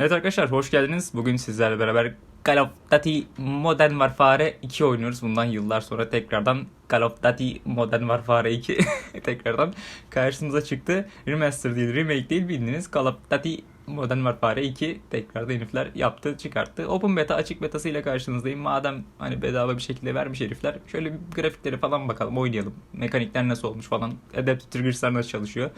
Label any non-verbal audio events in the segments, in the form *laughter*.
Evet arkadaşlar hoş geldiniz. Bugün sizlerle beraber Call of Duty Modern Warfare 2 oynuyoruz. Bundan yıllar sonra tekrardan Call of Duty Modern Warfare 2 *laughs* tekrardan karşımıza çıktı. Remaster değil, remake değil bildiğiniz Call of Duty Modern Warfare 2 tekrardan herifler yaptı, çıkarttı. Open beta, açık betasıyla karşınızdayım. Madem hani bedava bir şekilde vermiş herifler. Şöyle bir grafiklere falan bakalım, oynayalım. Mekanikler nasıl olmuş falan. Adaptive Triggers'lar nasıl çalışıyor.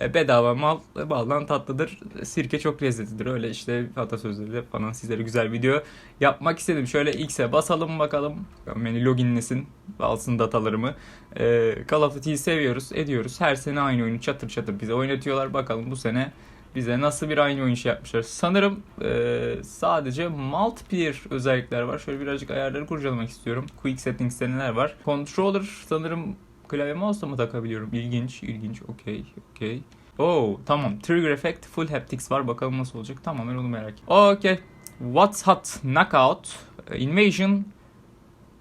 E, bedava mal baldan tatlıdır. Sirke çok lezzetlidir. Öyle işte atasözleriyle falan sizlere güzel video yapmak istedim. Şöyle X'e basalım bakalım. Beni loginlesin. Alsın datalarımı. E, Call of Duty'yi seviyoruz, ediyoruz. Her sene aynı oyunu çatır çatır bize oynatıyorlar. Bakalım bu sene bize nasıl bir aynı oyun şey yapmışlar. Sanırım e, sadece multiplayer özellikler var. Şöyle birazcık ayarları kurcalamak istiyorum. Quick Settings'te neler var? Controller sanırım klavye mouse'la mı takabiliyorum? İlginç, ilginç. Okey, okey. Oo, tamam. Trigger Effect, Full Haptics var. Bakalım nasıl olacak. Tamam, ben onu merak ettim. Okey. What's Hot Knockout, Invasion,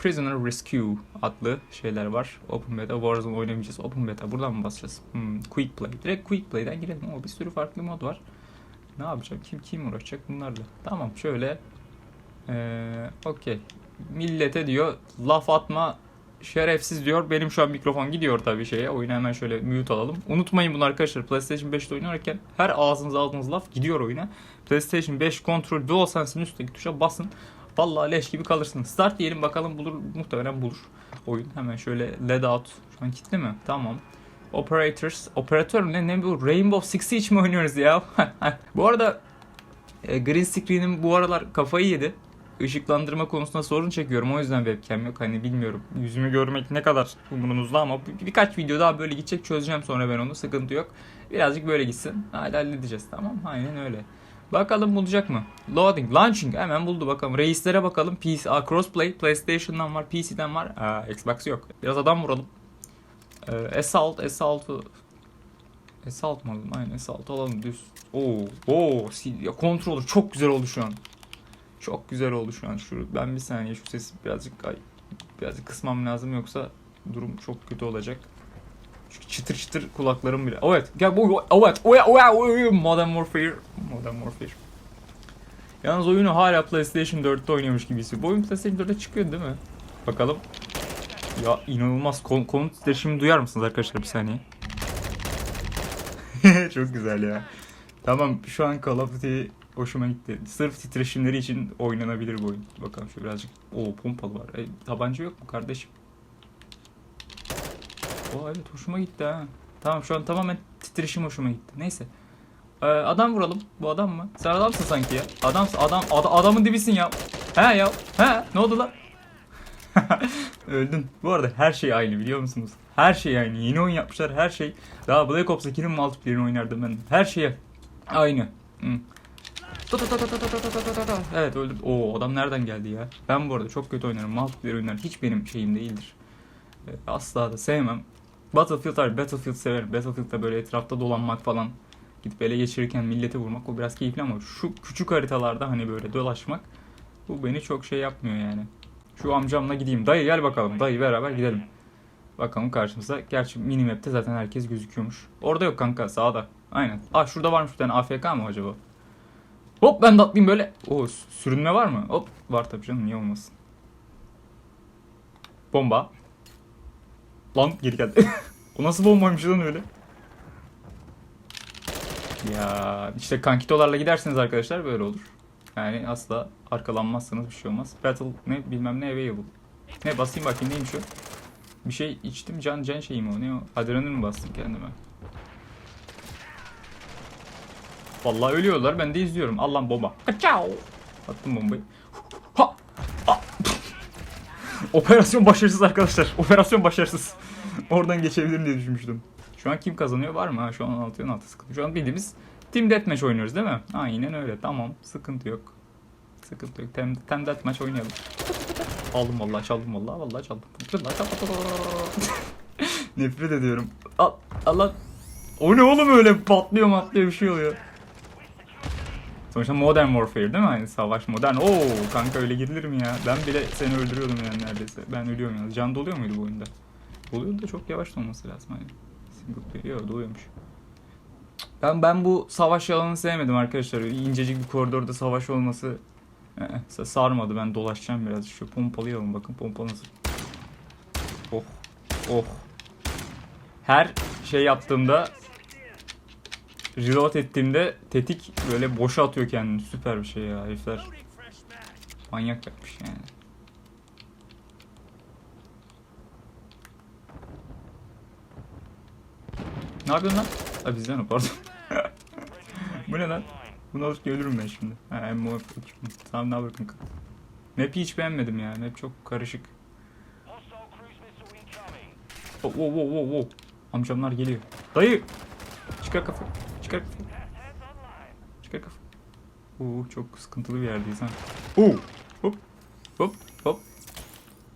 Prisoner Rescue adlı şeyler var. Open Beta, Warzone oynamayacağız. Open Beta, buradan mı basacağız? Hmm, Quick Play. Direkt Quick Play'den girelim. O bir sürü farklı mod var. Ne yapacağım? Kim kim uğraşacak bunlarla? Tamam, şöyle. Ee, Okey. Millete diyor, laf atma şerefsiz diyor. Benim şu an mikrofon gidiyor tabii şeye. Oyunu hemen şöyle mute alalım. Unutmayın bunu arkadaşlar. PlayStation 5'te oynarken her ağzınıza aldığınız laf gidiyor oyuna. PlayStation 5 kontrol DualSense'in üstteki tuşa basın. Vallahi leş gibi kalırsınız. Start diyelim bakalım bulur. Muhtemelen bulur oyun. Hemen şöyle LED out. Şu an kilitli mi? Tamam. Operators. Operatör ne? Ne bu? Rainbow Six Siege mi oynuyoruz ya? *laughs* bu arada e, green screen'im bu aralar kafayı yedi. Işıklandırma konusunda sorun çekiyorum. O yüzden webcam yok. Hani bilmiyorum. Yüzümü görmek ne kadar umurunuzda ama bir- birkaç video daha böyle gidecek. Çözeceğim sonra ben onu. Sıkıntı yok. Birazcık böyle gitsin. Hala halledeceğiz. Tamam. Aynen öyle. Bakalım bulacak mı? Loading, launching hemen buldu bakalım. Reislere bakalım. PC, Aa, crossplay, PlayStation'dan var, PC'den var. Aa, Xbox yok. Biraz adam vuralım. Ee, Assault, Assault'u Assault mı alalım? Aynen Assault alalım düz. Oo, oo, ya controller çok güzel oldu şu an. Çok güzel oldu şu an. Şu ben bir saniye şu sesi birazcık ay, birazcık kısmam lazım yoksa durum çok kötü olacak. Çünkü çıtır çıtır kulaklarım bile. Evet, gel bu evet, Modern Warfare, Modern Warfare. Yalnız oyunu hala PlayStation 4'te oynuyormuş gibi hissediyorum. Bu oyun PlayStation 4'te çıkıyor değil mi? Bakalım. Ya inanılmaz Kon konut titreşimi duyar mısınız arkadaşlar bir saniye? *laughs* Çok güzel ya. Tamam şu an Call of Duty hoşuma gitti. Sırf titreşimleri için oynanabilir bu oyun. Bakalım şu birazcık. Oo pompalı var. E, tabanca yok mu kardeşim? O evet hoşuma gitti ha. Tamam şu an tamamen titreşim hoşuma gitti. Neyse. Ee, adam vuralım. Bu adam mı? Sen adamsın sanki ya. Adamsın adam ad adamın dibisin ya. He ya. He ne oldu lan? *laughs* Öldün. Bu arada her şey aynı biliyor musunuz? Her şey aynı. Yeni oyun yapmışlar her şey. Daha Black Ops 2'nin multiplayer'ini oynardım ben. Her şey aynı. Hmm. Evet öldüm. Oo adam nereden geldi ya? Ben bu arada çok kötü oynarım. Multiplayer oyunlar hiç benim şeyim değildir. Ee, asla da sevmem. Battlefield var. Battlefield severim. Battlefield'da böyle etrafta dolanmak falan. Gidip ele geçirirken millete vurmak o biraz keyifli ama şu küçük haritalarda hani böyle dolaşmak bu beni çok şey yapmıyor yani. Şu amcamla gideyim. Dayı gel bakalım. Dayı beraber gidelim. Bakalım karşımıza. Gerçi minimap'te zaten herkes gözüküyormuş. Orada yok kanka sağda. Aynen. Ah şurada varmış bir tane AFK mı acaba? Hop ben de atlayayım böyle. Oo sürünme var mı? Hop var tabii canım niye olmasın. Bomba. Lan geri geldi. *laughs* o nasıl bombaymış lan öyle? Ya işte kankitolarla giderseniz arkadaşlar böyle olur. Yani asla arkalanmazsanız bir şey olmaz. Battle ne bilmem ne available. Ne basayım bakayım neymiş o? Bir şey içtim can can şeyi mi o ne o? Adrenalin mi bastım kendime? Vallahi ölüyorlar ben de izliyorum. Allah'ım bomba. Kaçao. Attım bombayı. Operasyon başarısız arkadaşlar. Operasyon başarısız. *laughs* Oradan geçebilirim diye düşünmüştüm. Şu an kim kazanıyor var mı? Ha, şu an 16 16 sıkıntı. Şu an bildiğimiz Team Deathmatch oynuyoruz değil mi? Aynen öyle. Tamam. Sıkıntı yok. Sıkıntı yok. Team, team Deathmatch oynayalım. Aldım vallahi çaldım vallahi. Vallahi çaldım. *laughs* Nefret ediyorum. Al, Allah. O ne oğlum öyle patlıyor matlıyor bir şey oluyor. Sonuçta Modern Warfare değil mi? Yani savaş modern. Oo kanka öyle girilir mi ya? Ben bile seni öldürüyordum yani neredeyse. Ben ölüyorum yani. Can doluyor muydu bu oyunda? Doluyordu da çok yavaş olması lazım hani. Single player. Yok doluyormuş. Ben ben bu savaş alanını sevmedim arkadaşlar. İncecik bir koridorda savaş olması sa- sarmadı. Ben dolaşacağım biraz. Şu pompalayalım bakın pompa nasıl. Oh. Oh. Her şey yaptığımda reload ettiğimde tetik böyle boşa atıyor kendini. Süper bir şey ya herifler. Manyak yapmış yani. Ne yapıyorsun lan? Ha bizden o pardon. *laughs* Bu ne lan? Bunu alıp ölürüm ben şimdi. Ha MMO. Tamam ne yapayım kanka. Map'i hiç beğenmedim ya. Map çok karışık. Oh, oh, oh, oh, oh. Amcamlar geliyor. Dayı! Çıkar kafa. Çıkar kafa. Çıkar kafa. Oo çok sıkıntılı bir yerdeyiz ha. Oo! Hop! Hop! Hop!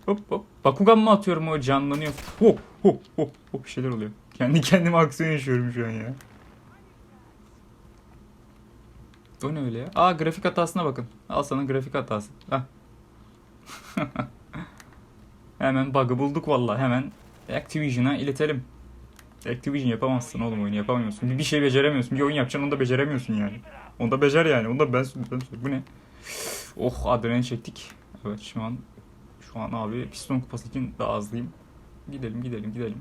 Hop hop. Bakugan mı atıyorum o canlanıyor. Hop hop hop hop bir şeyler oluyor. Kendi kendime aksiyon yaşıyorum şu an ya. O ne öyle ya? Aa grafik hatasına bakın. Al sana grafik hatası. Hah. *laughs* Hemen bug'ı bulduk vallahi. Hemen Activision'a iletelim. Activision yapamazsın oğlum oyunu yapamıyorsun. Bir, bir şey beceremiyorsun. Bir oyun yapacaksın onu da beceremiyorsun yani. Onu da becer yani. Onu da ben, ben Bu ne? Oh adrenalin çektik. Evet şu an şu an abi piston kupası için daha azlıyım. Gidelim gidelim gidelim.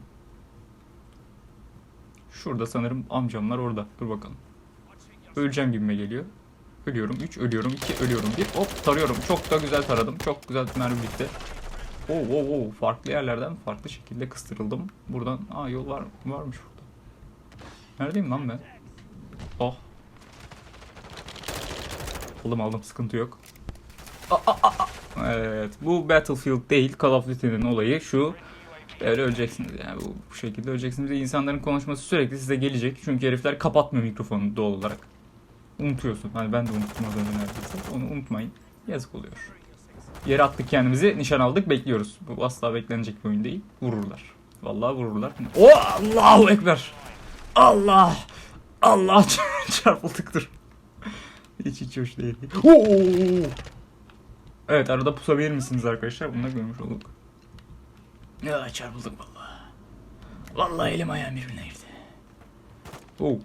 Şurada sanırım amcamlar orada. Dur bakalım. Öleceğim gibime geliyor. Ölüyorum 3, ölüyorum 2, ölüyorum 1. Hop tarıyorum. Çok da güzel taradım. Çok güzel mermi bitti. Oo, oo, oo. Farklı yerlerden farklı şekilde kıstırıldım. Buradan aa yol var varmış burada. Neredeyim lan ben? Oh. Aldım aldım sıkıntı yok. Aa, aa, aa. Evet bu Battlefield değil Call of Duty'nin olayı şu. Böyle öleceksiniz yani bu, bu şekilde öleceksiniz insanların konuşması sürekli size gelecek. Çünkü herifler kapatmıyor mikrofonu doğal olarak. Unutuyorsun. Hani ben de unuttum az neredeyse. Onu unutmayın. Yazık oluyor. Yere attık kendimizi, nişan aldık, bekliyoruz. Bu asla beklenecek bir oyun değil. Vururlar. Vallahi vururlar. O Allahu Ekber. Allah. Allah *laughs* çarpıldık dur. Hiç hiç hoş değil. Oo! Evet arada pusabilir misiniz arkadaşlar? Bunu da görmüş olduk. Ya çarpıldık vallahi. Vallahi elim ayağım birbirine girdi. Oo.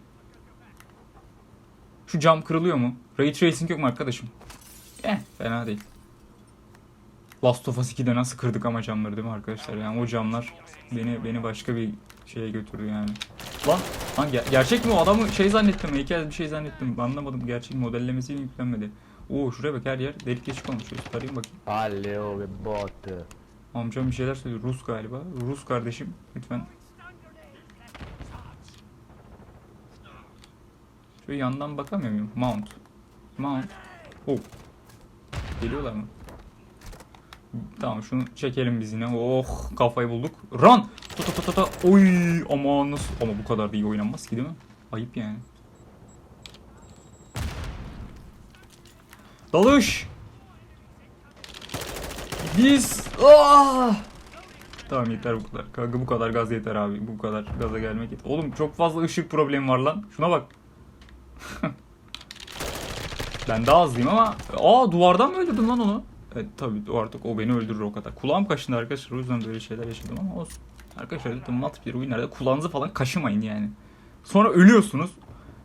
Şu cam kırılıyor mu? Ray tracing yok mu arkadaşım? Eh fena değil. Last of Us 2'de nasıl kırdık ama camları değil mi arkadaşlar? Yani o camlar beni beni başka bir şeye götürdü yani. Lan, lan ger- gerçek mi o adamı şey zannettim, heykel bir şey zannettim. Anlamadım gerçek modellemesiyle yüklenmedi. Oo şuraya bak her yer delik deşik olmuş. Tarayayım bakayım. Alleo che botte. Amcam bir şeyler söylüyor. Rus galiba. Rus kardeşim lütfen. Şöyle yandan bakamıyor muyum? Mount. Mount. Oh. Geliyorlar mı? Tamam şunu çekelim biz yine. Oh kafayı bulduk. Run! Ta ta ta ta ta. Oy aman nasıl. Ama bu kadar da iyi oynanmaz ki değil mi? Ayıp yani. Dalış! Biz... Ah! Tamam yeter bu kadar. Kanka bu kadar gaz yeter abi. Bu kadar gaza gelmek yeter. Oğlum çok fazla ışık problemi var lan. Şuna bak. *laughs* ben daha hızlıyım ama... Aa duvardan mı öldürdüm lan onu? Evet tabii artık o beni öldürür o kadar. Kulağım kaşındı arkadaşlar. O yüzden böyle şeyler yaşadım ama olsun. Arkadaşlar lütfen multiplayer oyunlarda kulağınızı falan kaşımayın yani. Sonra ölüyorsunuz.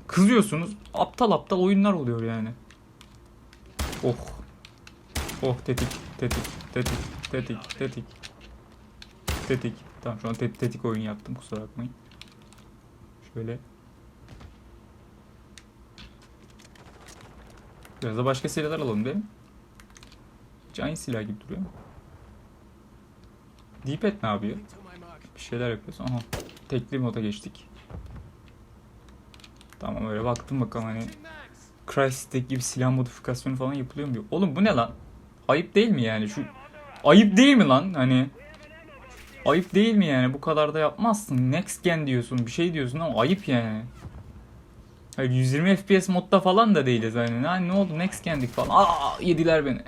Kızıyorsunuz. Aptal aptal oyunlar oluyor yani. Oh. Oh tetik, tetik, tetik, tetik, tetik. Tetik. Tamam şu an tet- tetik oyun yaptım kusura bakmayın. Şöyle. Biraz da başka silahlar alalım değil mi? Aynı silah gibi duruyor. D-pad ne yapıyor? Bir şeyler yapıyorsun. Aha. Tekli moda geçtik. Tamam öyle baktım bakalım hani Crysis'teki gibi silah modifikasyonu falan yapılıyor mu? Oğlum bu ne lan? Ayıp değil mi yani? Şu ayıp değil mi lan? Hani ayıp değil mi yani? Bu kadar da yapmazsın. Next gen diyorsun, bir şey diyorsun ama ayıp yani. Hayır 120 FPS modda falan da değiliz hani. Hani ne oldu? Next gen'dik falan. Aa yediler beni.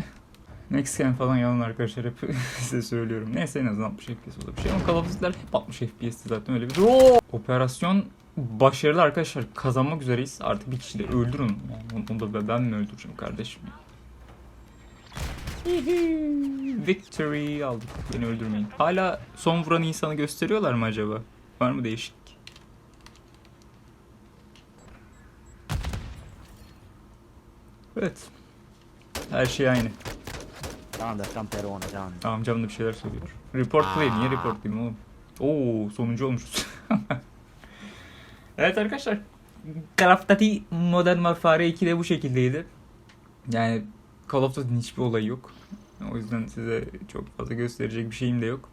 Next gen falan yalan arkadaşlar hep *laughs* size söylüyorum. Neyse en azından 60 FPS olur bir şey ama Call of Duty'ler hep 60 FPS'ti zaten öyle bir. Oo! Operasyon başarılı arkadaşlar. Kazanmak üzereyiz. Artık bir kişi de öldürün. Yani onu da ben mi öldüreceğim kardeşim? Victory aldık. Beni öldürmeyin. Hala son vuran insanı gösteriyorlar mı acaba? Var mı değişik? Evet. Her şey aynı. Grande camperone, grande. Amcam da bir şeyler söylüyor. Report play. Niye report diyeyim oğlum? Oo sonuncu olmuşuz. *laughs* evet arkadaşlar. Duty Modern Warfare 2 de bu şekildeydi. Yani Call of Duty'nin hiçbir olayı yok. O yüzden size çok fazla gösterecek bir şeyim de yok.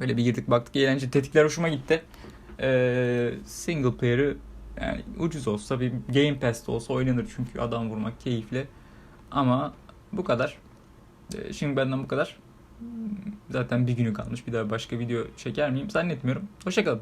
Öyle bir girdik baktık eğlence. Tetikler hoşuma gitti. Ee, single player'ı yani ucuz olsa bir Game Pass'te olsa oynanır çünkü adam vurmak keyifli. Ama bu kadar. Ee, Şimdi benden bu kadar. Zaten bir günü kalmış. Bir daha başka video çeker miyim? Zannetmiyorum. Hoşçakalın.